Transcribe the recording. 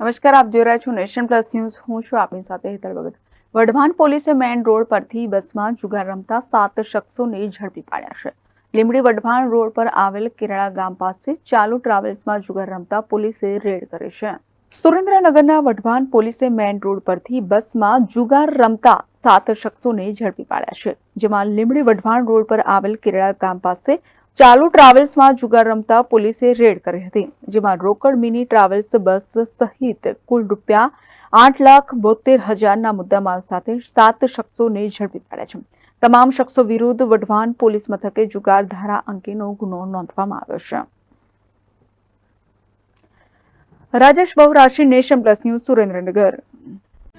નમસ્કાર, આપ જોઈ રહ્યા છો નેશન પ્લસ ન્યૂઝ. હું છું આપની સાથે હેતલ ભગત. વઢવાણ પોલીસે મેઇન રોડ પરથી બસમાં જુગાર રમતા સાત શખ્સોને ઝડપી પાડ્યા છે. લીમડી વઢવાણ રોડ પર આવેલ કેરાળા ગામ પાસે ચાલુ ટ્રાવેલ્સમાં જુગાર રમતા પોલીસે રેડ કરી છે. સુરેન્દ્રનગરના વઢવાણ પોલીસે મેઇન રોડ પરથી બસમાં જુગાર રમતા સાત શખ્સોને ઝડપી પાડ્યા છે. જેમાં લીમડી વઢવાણ રોડ પર આવેલ કેરાળા ગામ પાસે ચાલુ ટ્રાવેલ્સમાં જુગાર રમતા પોલીસે રેડ કરી હતી, જેમાં રોકડ મિની ટ્રાવેલ્સ બસ સહિત કુલ રૂપિયા આઠ લાખ બોતેર હજારના મુદ્દામાલ સાથે સાત શખ્સોને ઝડપી પાડ્યા છે. તમામ શખ્સો વિરુદ્ધ વઢવાન પોલીસ મથકે જુગાર ધારા અંગેનો ગુનો નોંધવામાં આવ્યો છે. Rajesh Bahurashi nation plus news Surendranagar.